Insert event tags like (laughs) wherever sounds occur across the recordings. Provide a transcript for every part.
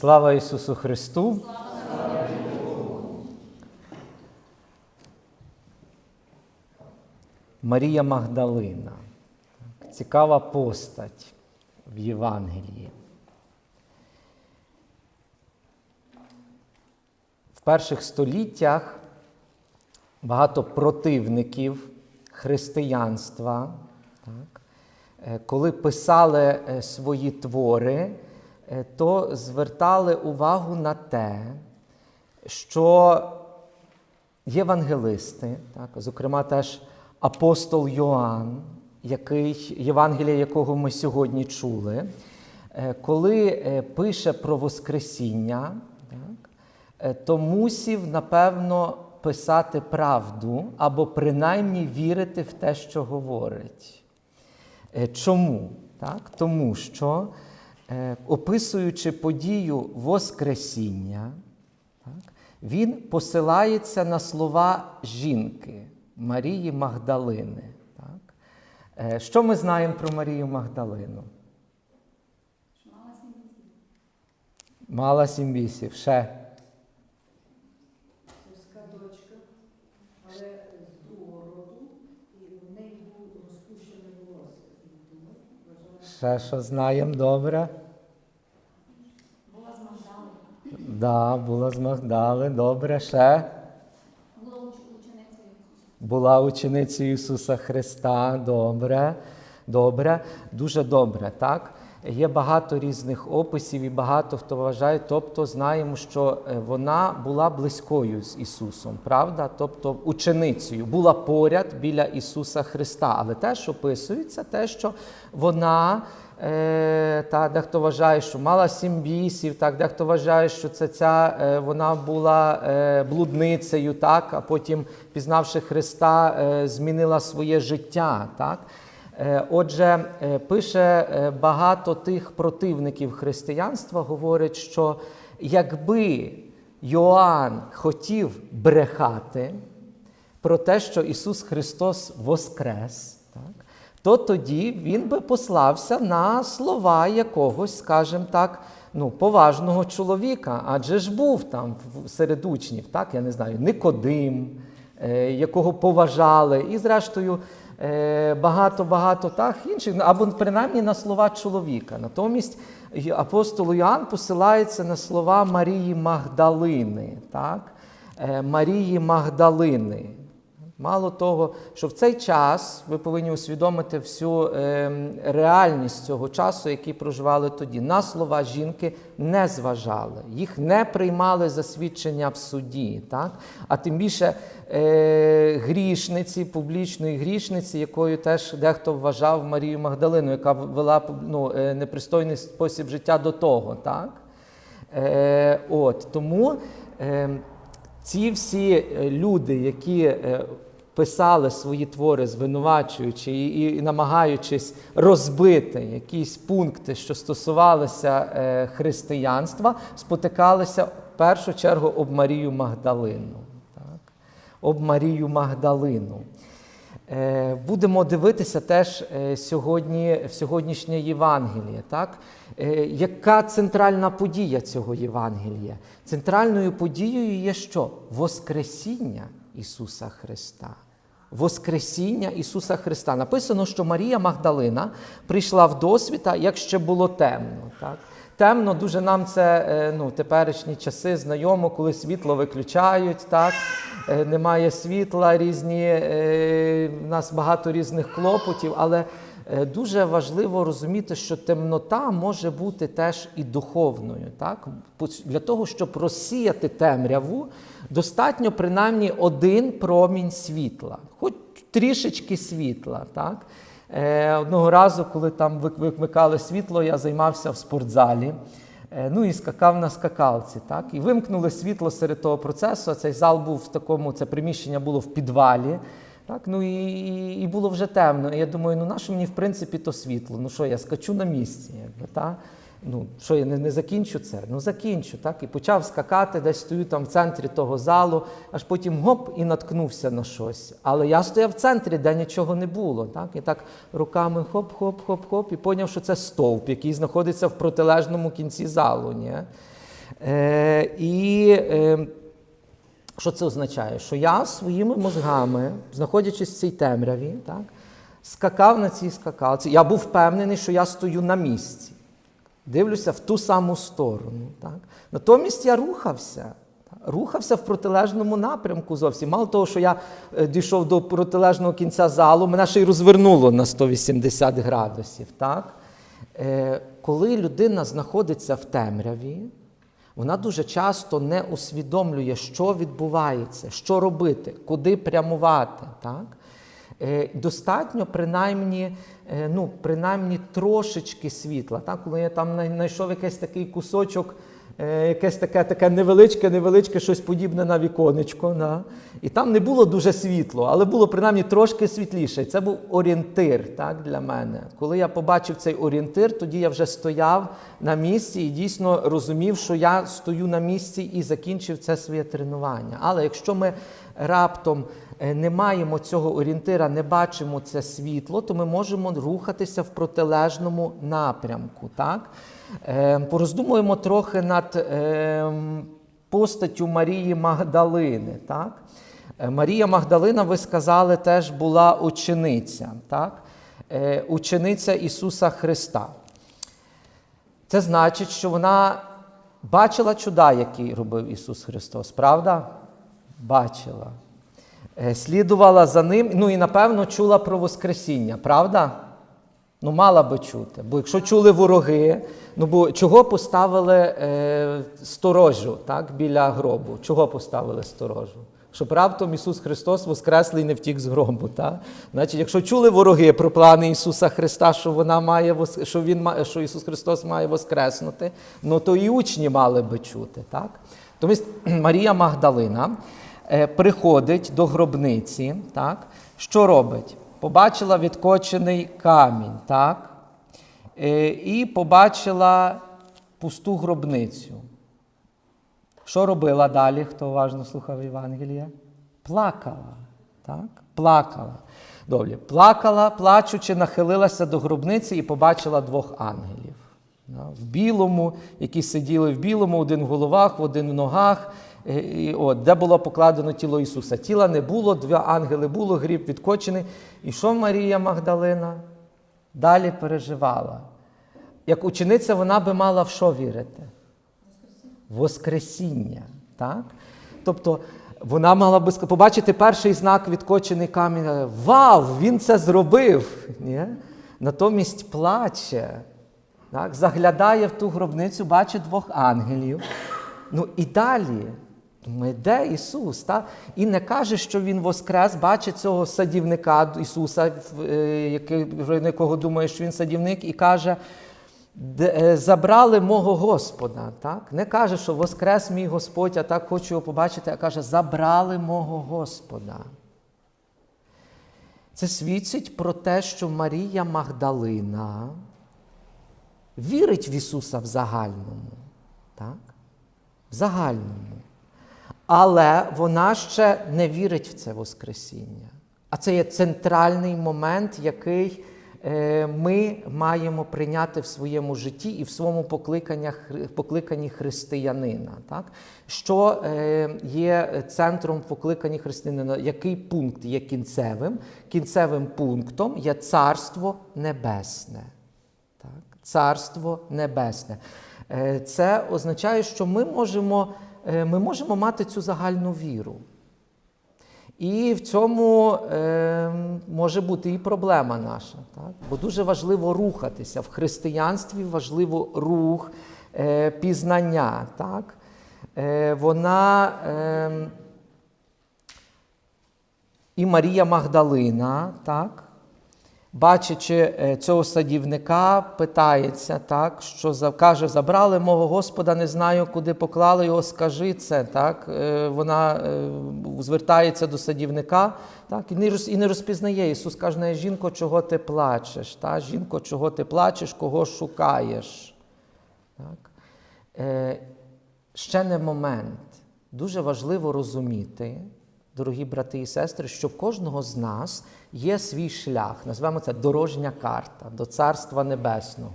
Слава Ісусу Христу! Марія Магдалина. Цікава постать в Євангелії. В перших століттях багато противників християнства, так, е, коли писали е, свої твори, то звертали увагу на те, що євангелисти, так, зокрема теж апостол Йоанн, який, Євангелія якого ми сьогодні чули, е, коли е, пише про Воскресіння, так, е, то мусів, напевно, писати правду або принаймні вірити в те, що говорить. Е, Чому? Так? Тому що, е, описуючи подію Воскресіння, так, він посилається на слова жінки Марії Магдалини. Так? Е, Що ми знаємо про Марію Магдалину? Мала сім вісів. Ще. Сільська дочка, але з другого роду, і в неї був розпущене волосся. І тому вважала, Ще що знаємо добре? Була з Магдали, Да, була з Магдали, добре, ще. була Ісуса. Ученицею Ісуса Христа. Добре, добре, дуже добре, так? Є багато різних описів і багато хто вважає, тобто знаємо, що е, вона була близькою з Ісусом, правда? Тобто ученицею, була поряд біля Ісуса Христа. Але теж описується те, що вона. Е, та дехто вважає, що мала сім бісів, так, дехто вважає, що це ця е, вона була е, блудницею, так, а потім, пізнавши Христа, е, змінила своє життя. Так. Е, Отже, е, пише е, багато тих противників християнства, говорить, що якби Йоанн хотів брехати про те, що Ісус Христос воскрес, то тоді він би послався на слова якогось, скажімо так, ну, поважного чоловіка, адже ж був там серед учнів, так, я не знаю, Никодим, е, якого поважали, і зрештою е, багато-багато так, інших, або принаймні на слова чоловіка. Натомість апостол Іоанн посилається на слова Марії Магдалини, так, е, Марії Магдалини. Мало того, що в цей час ви повинні усвідомити всю е, реальність цього часу, який проживали тоді. На слова жінки не зважали, їх не приймали за свідчення в суді. Так? А тим більше е, грішниці, публічної грішниці, якою теж дехто вважав Марію Магдалину, яка вела ну, е, непристойний спосіб життя до того. Так? Е, от, тому е, ці всі е, люди, які е, писали свої твори, звинувачуючи і, і намагаючись розбити якісь пункти, що стосувалися е, християнства, спотикалися в першу чергу об Марію Магдалину. Так? Об Марію Магдалину. Е, Будемо дивитися теж е, сьогодні, в сьогоднішнє Євангеліє. Так? Е, Яка центральна подія цього Євангелія? Центральною подією є що? Воскресіння Ісуса Христа. Воскресіння Ісуса Христа. Написано, що Марія Магдалина прийшла в досвіта, як ще було темно. Так? Темно, дуже нам це е, ну, теперішні часи знайомо, коли світло виключають, так? Е, немає світла, різні, е, в нас багато різних клопотів, але дуже важливо розуміти, що темнота може бути теж і духовною. Так? Для того, щоб розсіяти темряву, достатньо принаймні один промінь світла, хоч трішечки світла. Так? Е, Одного разу, коли там вик- вимикали світло, я займався в спортзалі. Е, Ну і скакав на скакалці, так? І вимкнули світло серед того процесу. Цей зал був в такому, це приміщення було в підвалі. Так? Ну і, і, було вже темно. І я думаю, ну нащо мені в принципі то світло? Ну що, я скачу на місці, якби, так? Ну, що я не, не закінчу це? Ну закінчу, так? І почав скакати, десь стою там в центрі того залу, аж потім гоп і наткнувся на щось. Але я стояв в центрі, де нічого не було. Так? І так руками хоп-хоп-хоп-хоп, і поняв, що це стовп, який знаходиться в протилежному кінці залу. Ні? Е, і е, що це означає? Що я своїми мозгами, знаходячись в цій темряві, так, скакав на цій скакалці. Я був впевнений, що я стою на місці. Дивлюся в ту саму сторону. Так? Натомість я рухався. Рухався в протилежному напрямку зовсім. Мало того, що я е, дійшов до протилежного кінця залу, мене ще й розвернуло на 180 градусів. Так? Е, коли людина знаходиться в темряві, вона дуже часто не усвідомлює, що відбувається, що робити, куди прямувати. Так? Е, Достатньо принаймні, е, ну, принаймні трошечки світла. Так? Коли я там знайшов якийсь такий кусочок, якесь таке, таке невеличке, невеличке щось подібне на віконечко. Да? І там не було дуже світло, але було принаймні трошки світліше. Це був орієнтир так, для мене. Коли я побачив цей орієнтир, тоді я вже стояв на місці і дійсно розумів, що я стою на місці і закінчив це своє тренування. Але якщо ми раптом е, не маємо цього орієнтира, не бачимо це світло, то ми можемо рухатися в протилежному напрямку. Так? Е, Пороздумуємо трохи над е, постаттю Марії Магдалини. Так? Е, Марія Магдалина, ви сказали, теж була учениця, так? Е, учениця Ісуса Христа. Це значить, що вона бачила чуда, які робив Ісус Христос, правда? Бачила. Е, Слідувала за ним, ну і напевно чула про Воскресіння, правда? Ну, мала би чути. Бо якщо чули вороги, ну бо чого поставили е, сторожу так, біля гробу? Чого поставили сторожу? Щоб раптом Ісус Христос воскреслий не втік з гробу. Так? Значить, якщо чули вороги про плани Ісуса Христа, що вона має що він що Ісус Христос має воскреснути, ну то і учні мали би чути. Так? Тому (clears throat) Марія Магдалина приходить до гробниці, так? що робить? Побачила відкочений камінь, так? Е, і побачила пусту гробницю. Що робила далі, хто уважно слухав Євангелія? Плакала. Так? Плакала. Добре. Плакала, плачучи, нахилилася до гробниці і побачила двох ангелів. В білому, які сиділи в білому, один в головах, один в ногах. Е, І, от, де було покладено тіло Ісуса. Тіла не було, два ангели було, гріб відкочений. І що Марія Магдалина далі переживала? Як учениця вона би мала в що вірити? Воскресіння. Так? Тобто вона мала би побачити перший знак відкочений камінь. Вау, він це зробив! Ні? Натомість плаче, так? заглядає в ту гробницю, бачить двох ангелів. Ну і далі. Думає, де Ісус? Та? І не каже, що Він воскрес, бачить цього садівника Ісуса, е, який, якого думає, що він садівник, і каже, е, забрали мого Господа. Так? Не каже, що воскрес мій Господь, а так хочу його побачити, а каже, забрали мого Господа. Це свідчить про те, що Марія Магдалина вірить в Ісуса в загальному. Так? В загальному. Але вона ще не вірить в це Воскресіння. А це є центральний момент, який е, ми маємо прийняти в своєму житті і в своєму покликанні, християнина. Так? Що е, є центром покликання християнина? Який пункт є кінцевим? Кінцевим пунктом є Царство Небесне. Так? Царство Небесне. Е, Це означає, що ми можемо, ми можемо мати цю загальну віру. І в цьому е, може бути і проблема наша. Так? Бо дуже важливо рухатися. В християнстві важливо рух, е, пізнання. Так? Е, вона. Е, і Марія Магдалина, так, бачачи е, цього садівника, питається, так, що каже, забрали мого Господа, не знаю, куди поклали його, скажи це. Так. Е, Вона е, звертається до садівника так, і, не розпізнає. Ісус каже, «Не, жінко, чого ти плачеш? Так? Жінко, чого ти плачеш, кого шукаєш? Так. Ще не момент. Дуже важливо розуміти, дорогі брати і сестри, що в кожного з нас є свій шлях, назвемо це дорожня карта до Царства Небесного.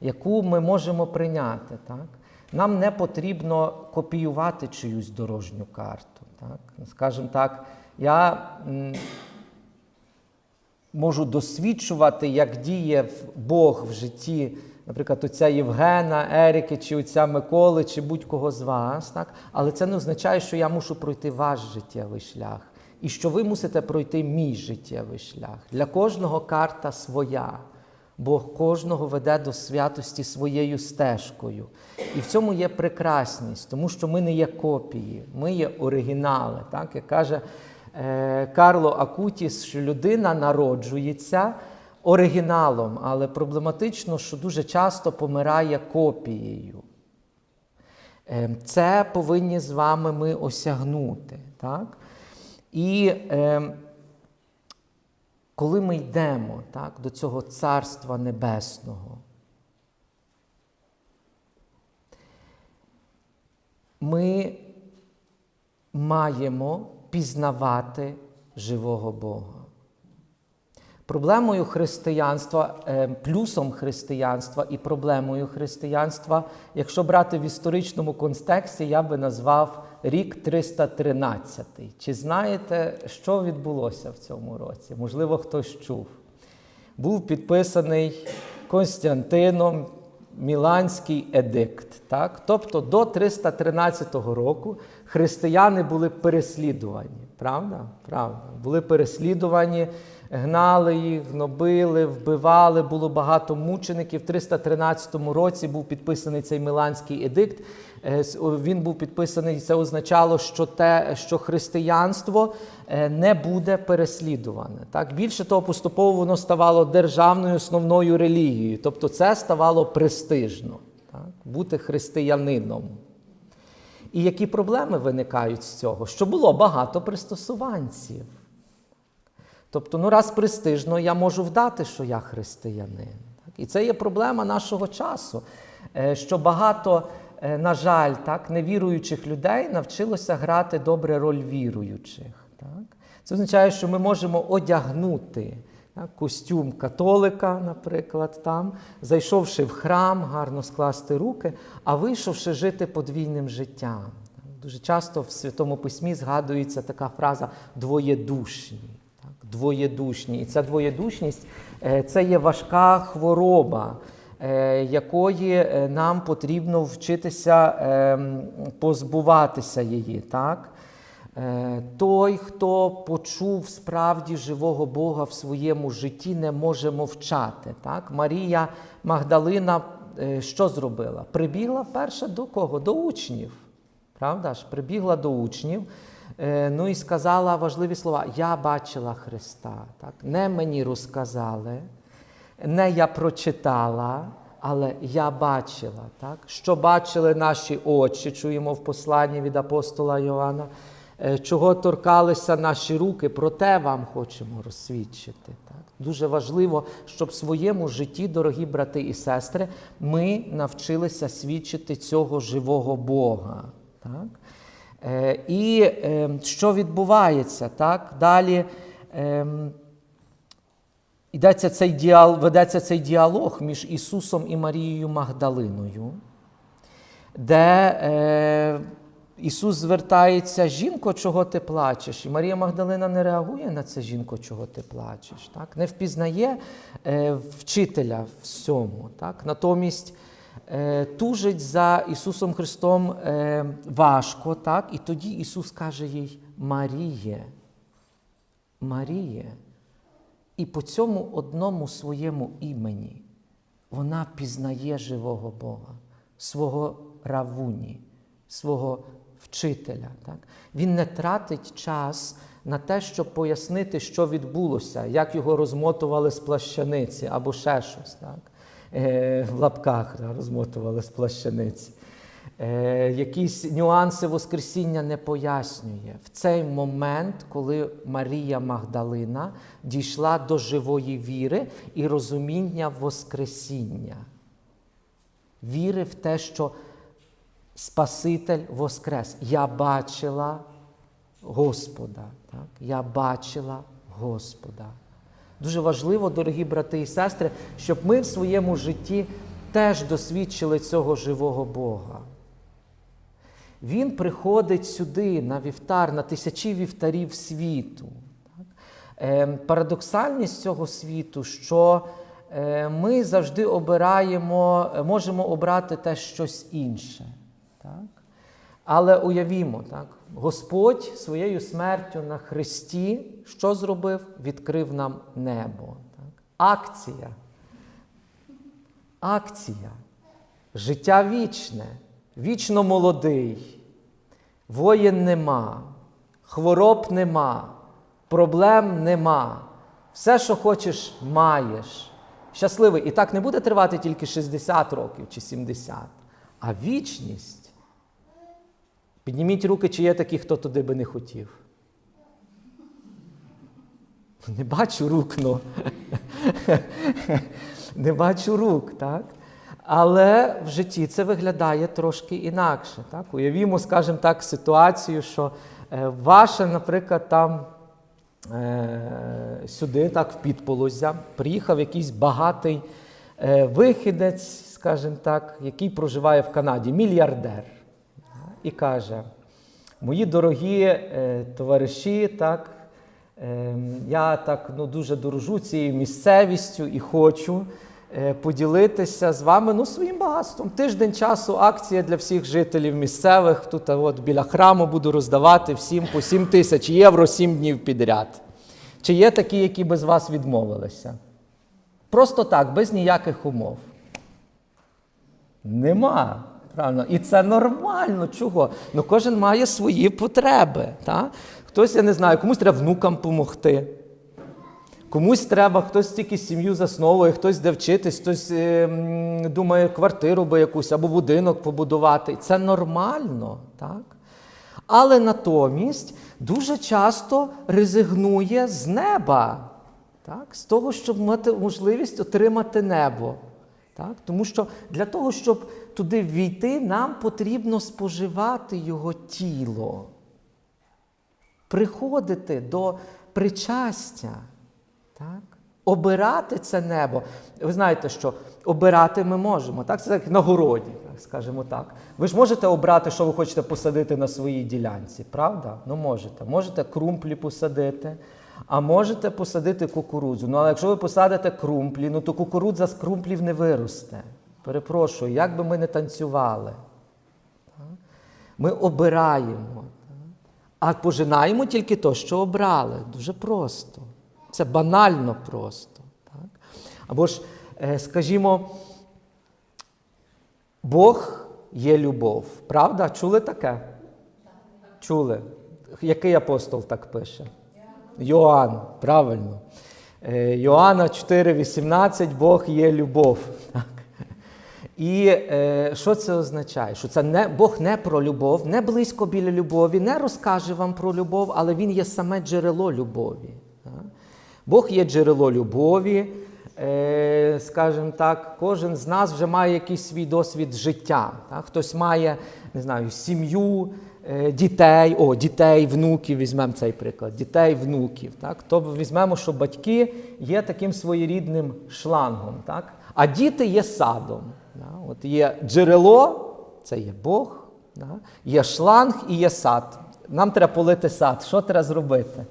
яку ми можемо прийняти. Так? Нам не потрібно копіювати чиюсь дорожню карту. Так? Скажімо так, я можу досвідчувати, як діє Бог в житті, наприклад, отця Євгена, Еріки, чи отця Миколи, чи будь-кого з вас. Так? Але це не означає, що я мушу пройти ваш життєвий шлях. І що ви мусите пройти мій життєвий шлях. Для кожного карта своя. Бог кожного веде до святості своєю стежкою. І в цьому є прекрасність, тому що ми не є копії, ми є оригінали. Так? Як каже е, Карло Акутіс, що людина народжується оригіналом, але проблематично, що дуже часто помирає копією. Е, Це повинні з вами ми осягнути. Так? І е, коли ми йдемо так, до цього Царства Небесного, ми маємо пізнавати живого Бога. Проблемою християнства, е, плюсом християнства і проблемою християнства, якщо брати в історичному контексті, я би назвав рік 313. Чи знаєте, що відбулося в цьому році? Можливо, хтось чув. Був підписаний Константином Міланський едикт. Так? Тобто до 313 року християни були переслідувані. Правда? Правда. Були переслідувані, гнали їх, гнобили, вбивали, було багато мучеників. В 313 році був підписаний цей Міланський едикт. Е, Він був підписаний, це означало, що те, що християнство е, не буде переслідуване. Так? Більше того, поступово воно ставало державною основною релігією. Тобто це ставало престижно так? бути християнином. І які проблеми виникають з цього? Що було багато пристосуванців. Тобто, ну раз престижно, я можу вдати, що я християнин. І це є проблема нашого часу, е, що багато, е, на жаль, так, невіруючих людей навчилося грати добре роль віруючих. Так? Це означає, що ми можемо одягнути костюм католика, наприклад, там, зайшовши в храм, гарно скласти руки, а вийшовши жити подвійним життям. Дуже часто в Святому Письмі згадується така фраза двоєдушні. Так, двоєдушні. І ця двоєдушність е, це є важка хвороба, е, якої е, нам потрібно вчитися е, позбуватися її. Так? Е, Той, хто почув справді живого Бога в своєму житті, не може мовчати. Так? Марія Магдалина е, що зробила? Прибігла перше до кого? До учнів. Правда ж? Прибігла до учнів. е, Ну і сказала важливі слова: Я бачила Христа. Так? Не мені розказали, не я прочитала, але я бачила. Так? Що бачили наші очі, чуємо в посланні від апостола Йоанна, чого торкалися наші руки, про те вам хочемо розсвідчити. Так? Дуже важливо, щоб в своєму житті, дорогі брати і сестри, ми навчилися свідчити цього живого Бога. Так? Е, і е, що відбувається? Так? Далі ем, йдеться цей діал, ведеться цей діалог між Ісусом і Марією Магдалиною, де е, Ісус звертається, жінко, чого ти плачеш? І Марія Магдалина не реагує на це жінко, чого ти плачеш. Так? Не впізнає е, вчителя всьому. Так? Натомість е, тужить за Ісусом Христом е, важко, так? і тоді Ісус каже їй Маріє, Маріє. І по цьому одному своєму імені вона пізнає живого Бога, свого равуні, свого вчителя. Так? Він не тратить час на те, щоб пояснити, що відбулося, як його розмотували з плащаниці або ще щось. Так? Е, в лапках да, розмотували з плащаниці. Е, якісь нюанси Воскресіння не пояснює. В цей момент, коли Марія Магдалина дійшла до живої віри і розуміння Воскресіння, віри в те, що Спаситель Воскрес. Я бачила Господа. Так? Я бачила Господа. Дуже важливо, дорогі брати і сестри, щоб ми в своєму житті теж досвідчили цього живого Бога. Він приходить сюди на вівтар, на тисячі вівтарів світу. Е, Парадоксальність цього світу, що е, ми завжди обираємо, е, можемо обрати те щось інше. Так? Але уявімо, так, Господь своєю смертю на Христі що зробив? Відкрив нам небо. Так? Акція. Акція. Життя вічне, вічно молодий. Воїн нема, хвороб нема, проблем нема. Все, що хочеш, маєш. Щасливий. І так не буде тривати тільки 60 років чи 70, а вічність. Підніміть руки, чи є такі, хто туди би не хотів. Не бачу рук, ну. Не бачу рук, так? Але в житті це виглядає трошки інакше. Так? Уявімо, скажімо так, ситуацію, що е, ваше, наприклад, там е, сюди, так, в Підполозя, приїхав якийсь багатий е, вихідець, скажімо так, який проживає в Канаді, мільярдер. І каже: мої дорогі е, товариші, так, е, я так ну, дуже дорожу цією місцевістю і хочу е, поділитися з вами ну, своїм багатством. Тиждень часу акція для всіх жителів місцевих. Тут от, біля храму буду роздавати всім по 7 тисяч євро 7 днів підряд. Чи є такі, які без вас відмовилися? Просто так, без ніяких умов. Нема. Правильно. І це нормально. Чого? Ну кожен має свої потреби. Та? Хтось, я не знаю, комусь треба внукам допомогти. Комусь треба, хтось тільки сім'ю засновує, хтось де вчитись, хтось е, думає квартиру би якусь або будинок побудувати. Це нормально, так? Але натомість дуже часто резигнує з неба, так? з того, щоб мати можливість отримати небо. Так? Тому що для того, щоб туди війти, нам потрібно споживати його тіло, приходити до причастя, так? обирати це небо. Ви знаєте, що обирати ми можемо. Так? Це як на городі, скажімо так. Ви ж можете обрати, що ви хочете посадити на своїй ділянці, правда? Ну можете. Можете крумплі посадити. А можете посадити кукурудзу. Ну, але якщо ви посадите крумплі, ну то кукурудза з крумплів не виросте. Перепрошую, як би ми не танцювали. Ми обираємо. А пожинаємо тільки то, що обрали. Дуже просто. Це банально просто. Або ж, е, скажімо, Бог є любов. Правда? Чули таке? Чули. Який апостол так пише? Йоанн, правильно. Е, Йоанна 4,18 Бог є любов. І е, що це означає? Що це не, Бог не про любов, не близько біля любові, не розкаже вам про любов, але Він є саме джерело любові. Так. Бог є джерело любові. Е, скажімо так, кожен з нас вже має якийсь свій досвід життя. Так? Хтось має, не знаю, сім'ю, е, дітей, о, дітей, внуків, візьмемо цей приклад, дітей, внуків. Так? То візьмемо, що батьки є таким своєрідним шлангом, так? а діти є садом. От є джерело, це є Бог, є шланг і є сад. Нам треба полити сад. Що треба зробити?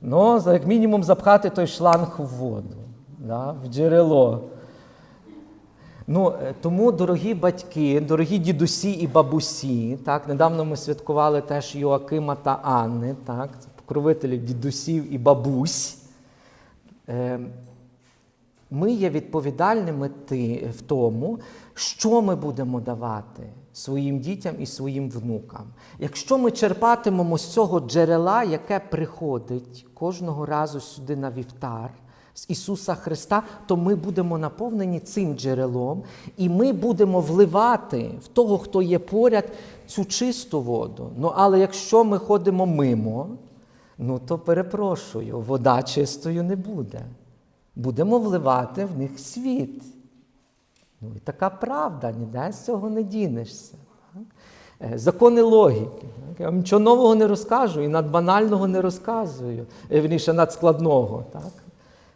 Ну, як мінімум запхати той шланг в воду, в джерело. Ну, е, тому, дорогі батьки, дорогі дідусі і бабусі, так, недавно ми святкували теж Йоакима та Анни, так, покровителів дідусів і бабусь. Е, ми є відповідальними ти- в тому, що ми будемо давати своїм дітям і своїм внукам. Якщо ми черпатимемо з цього джерела, яке приходить кожного разу сюди на вівтар з Ісуса Христа, то ми будемо наповнені цим джерелом, і ми будемо вливати в того, хто є поряд, цю чисту воду. Ну, але якщо ми ходимо мимо, ну то перепрошую, вода чистою не буде будемо вливати в них світ. Ну, і така правда, ніде з цього не дінешся. Так? Е, Закони логіки. Так? Я вам нічого нового не розкажу і надбанального не розказую, е, вірніше, надскладного. Так?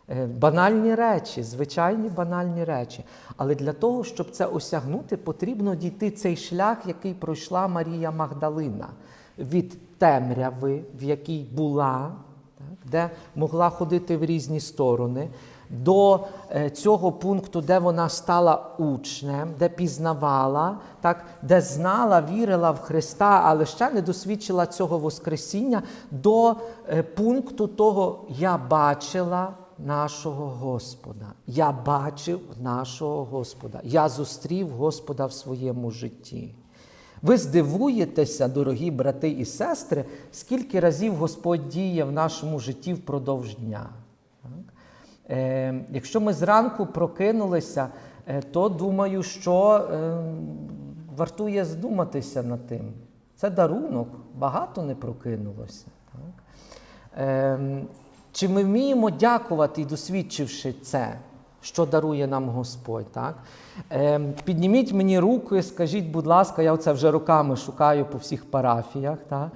Е, Банальні речі, звичайні банальні речі. Але для того, щоб це осягнути, потрібно дійти цей шлях, який пройшла Марія Магдалина від темряви, в якій була, де могла ходити в різні сторони, до е, цього пункту, де вона стала учнем, де пізнавала, так, де знала, вірила в Христа, але ще не досвідчила цього Воскресіння, до е, пункту того я бачила нашого Господа. Я бачив нашого Господа. Я зустрів Господа в своєму житті. Ви здивуєтеся, дорогі брати і сестри, скільки разів Господь діє в нашому житті впродовж дня. Е, якщо ми зранку прокинулися, е, то думаю, що е, вартує здуматися над тим. Це дарунок, багато не прокинулося. Так? Е, чи ми вміємо дякувати, досвідчивши це, що дарує нам Господь? Так? Е, підніміть мені руки, скажіть, будь ласка, я це вже роками шукаю по всіх парафіях. Так?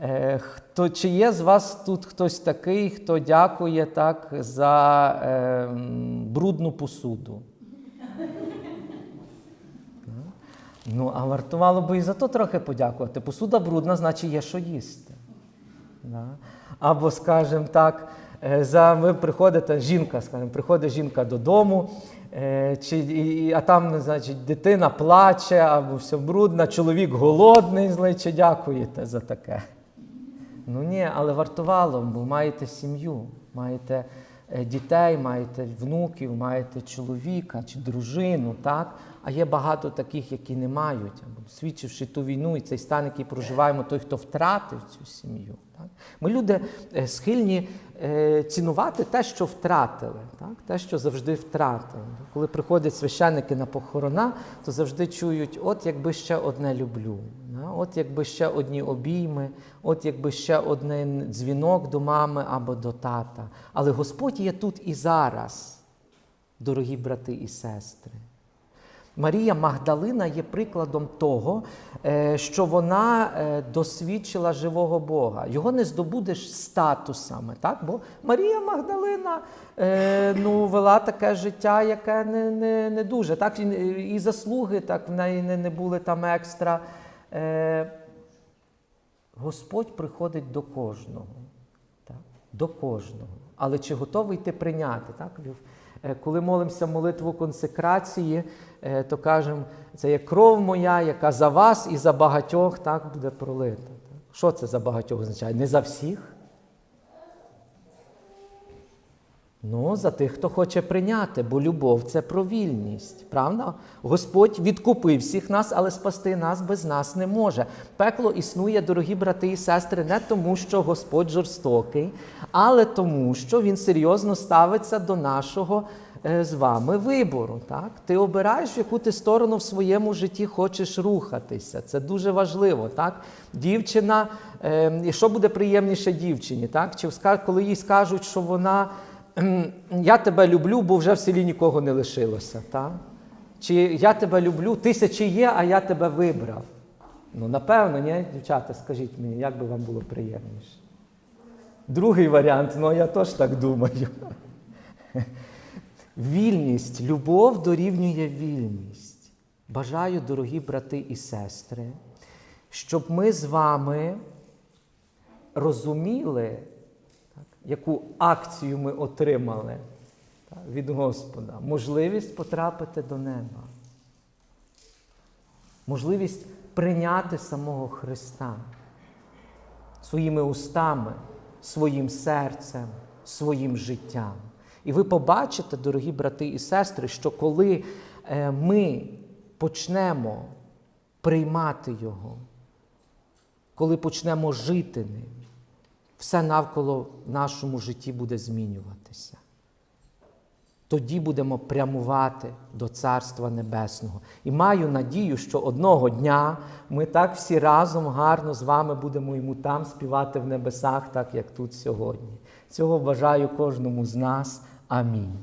Е, хто, чи є з вас тут хтось такий, хто дякує так, за е, брудну посуду? Ну, а вартувало би і за то трохи подякувати. Посуда брудна, значить є що їсти. Да? Або, скажімо так, за ви приходите, жінка, скажімо, приходить жінка додому, е, чи, і, а там, значить, дитина плаче, або все брудно, чоловік голодний, злий, чи дякуєте за таке. Ну ні, але вартувало, бо маєте сім'ю, маєте е, дітей, маєте внуків, маєте чоловіка чи дружину, так? А є багато таких, які не мають, або свідчивши ту війну і цей стан, який проживаємо, той, хто втратив цю сім'ю. Ми люди е, схильні е, цінувати те, що втратили, так? те, що завжди втратили. Коли приходять священники на похорона, то завжди чують, от якби ще одне люблю, от якби ще одні обійми, от якби ще один дзвінок до мами або до тата. Але Господь є тут і зараз, дорогі брати і сестри. Марія Магдалина є прикладом того, е, що вона е, досвідчила живого Бога. Його не здобудеш статусами, так? бо Марія Магдалина е, ну, вела таке життя, яке не, не, не дуже. Так? І, заслуги так, в неї не, не були там екстра. Господь приходить до кожного. Так? До кожного. Але чи готовий ти прийняти? Так? Е, Коли молимося молитву консекрації, е, то кажемо, це є кров моя, яка за вас і за багатьох так, буде пролита. Що це за багатьох означає? Не за всіх? Ну, за тих, хто хоче прийняти, бо любов це про вільність. Правда? Господь відкупив всіх нас, але спасти нас без нас не може. Пекло існує, дорогі брати і сестри, не тому, що Господь жорстокий, але тому, що Він серйозно ставиться до нашого е, з вами вибору. Так? Ти обираєш, яку ти сторону в своєму житті хочеш рухатися. Це дуже важливо. Так? Дівчина, е, що буде приємніше дівчині? Так? Чи коли їй скажуть, що вона. «Кхм, Я тебе люблю, бо вже в селі нікого не лишилося. Так? Чи я тебе люблю, тисячі є, а я тебе вибрав. Ну, напевно, ні, дівчата, скажіть мені, як би вам було приємніше? Другий варіант, ну я теж так думаю. (laughs) Вільність, любов дорівнює вільність. Бажаю, дорогі брати і сестри, щоб ми з вами розуміли, яку акцію ми отримали від Господа. Можливість потрапити до неба. Можливість прийняти самого Христа своїми устами, своїм серцем, своїм життям. І ви побачите, дорогі брати і сестри, що коли е, ми почнемо приймати Його, коли почнемо жити ним, все навколо нашому житті буде змінюватися. Тоді будемо прямувати до Царства Небесного. І маю надію, що одного дня ми так всі разом гарно з вами будемо йому там співати в небесах, так як тут сьогодні. Цього бажаю кожному з нас. Амінь.